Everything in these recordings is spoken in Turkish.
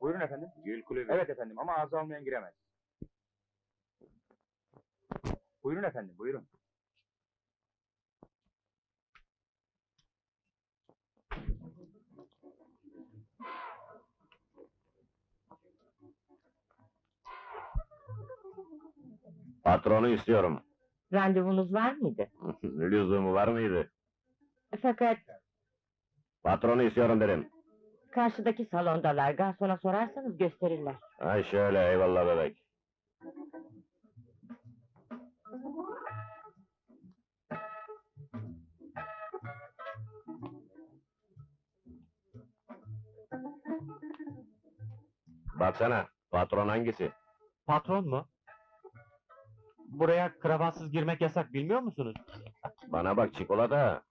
Buyurun efendim. Gül kulübü. Evet efendim ama ağzı almayan giremez. Buyurun efendim, buyurun. Patronu istiyorum. Randevunuz var mıydı? Lüzumu var mıydı? Fakat Patronu istiyorum dedim. Karşıdaki salondalar. Garsona sorarsanız gösterirler. Ha şöyle eyvallah bebek. Baksana, patron hangisi? Patron mu? Buraya kravatsız girmek yasak bilmiyor musunuz? Bana bak çikolata.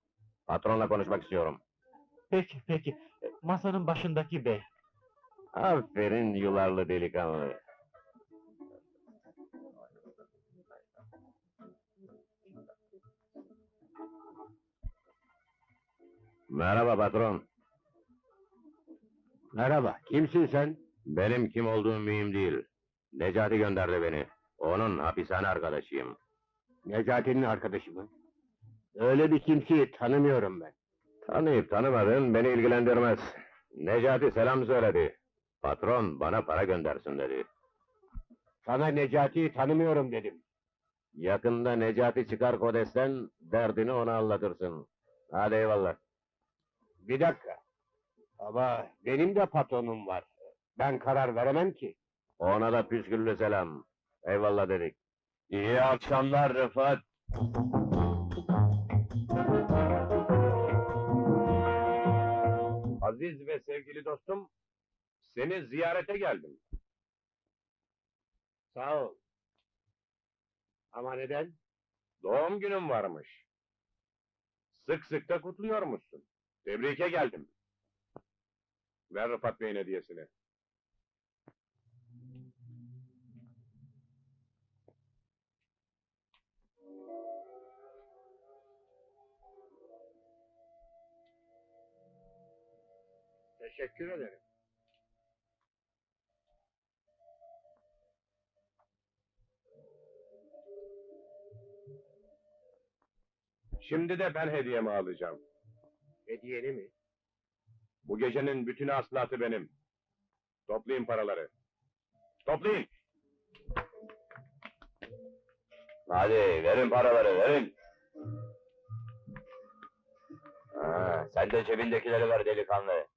Patronla konuşmak istiyorum. Peki peki. Masanın başındaki bey. Aferin yularlı delikanlı. Merhaba patron. Merhaba, kimsin sen? Benim kim olduğum mühim değil. Necati gönderdi beni. Onun hapishane arkadaşıyım. Necati'nin arkadaşı mı? Öyle bir kimseyi tanımıyorum ben. Tanıyıp tanımadın beni ilgilendirmez. Necati selam söyledi. Patron bana para göndersin dedi. Sana Necati'yi tanımıyorum dedim. Yakında Necati çıkar kodesten derdini ona anlatırsın. Hadi eyvallah. Bir dakika. Ama benim de patronum var. Ben karar veremem ki. Ona da püsküllü selam. Eyvallah dedik. İyi akşamlar Rıfat. Sevgili dostum, seni ziyarete geldim. Sağ ol. Ama neden? Doğum günüm varmış. Sık sık da kutluyormuşsun. Tebrike geldim. Ver Rıfat Bey'in hediyesini. Teşekkür ederim. Şimdi de ben hediyemi alacağım. Hediyeni mi? Bu gecenin bütün hasılatı benim. Toplayın paraları. Toplayın. Hadi verin paraları verin. Ha, sen de cebindekileri ver delikanlı.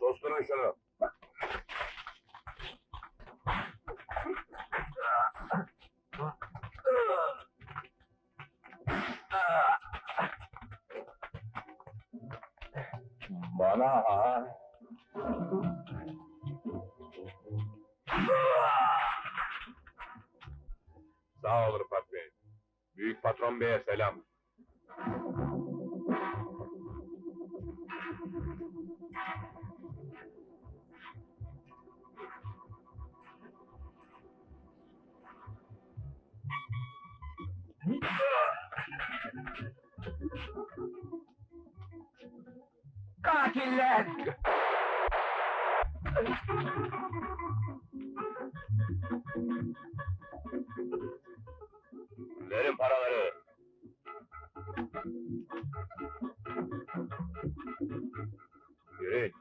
Susturun şunu. Bana ha. Sağ ol Rıfat Bey. Büyük patron beye selam. Katiller! Verin paraları. Yürüyün.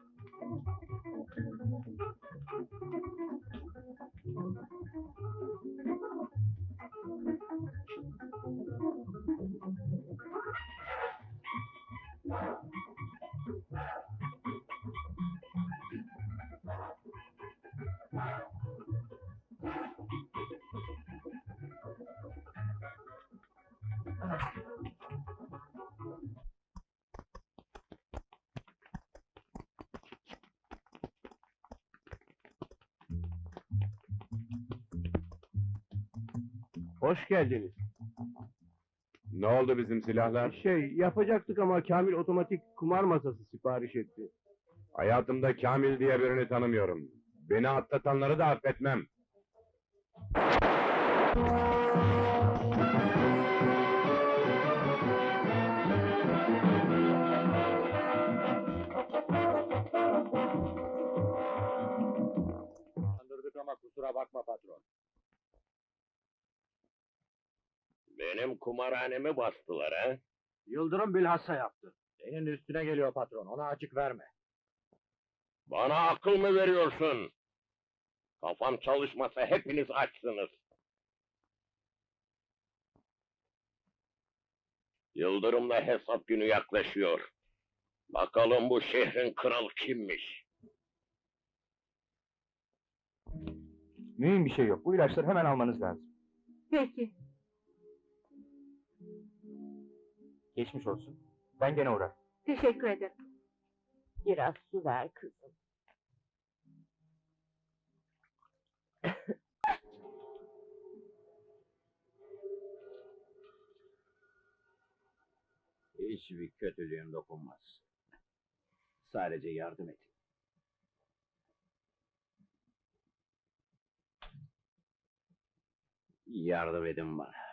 Wow. Hoş geldiniz. Ne oldu bizim silahlar? Şey, yapacaktık ama Kamil otomatik kumar masası sipariş etti. Hayatımda Kamil diye birini tanımıyorum. Beni atlatanları da affetmem. Benim kumarhanemi bastılar ha? Yıldırım bilhassa yaptı. Senin üstüne geliyor patron, ona açık verme. Bana akıl mı veriyorsun? Kafam çalışmasa hepiniz açsınız. Yıldırım'la hesap günü yaklaşıyor. Bakalım bu şehrin kralı kimmiş? Mühim bir şey yok, bu ilaçları hemen almanız lazım. Peki. Geçmiş olsun. Ben gene uğrarım. Teşekkür ederim. Biraz su ver kızım. Hiçbir kötülüğün dokunmaz. Sadece yardım et. Yardım edin bana.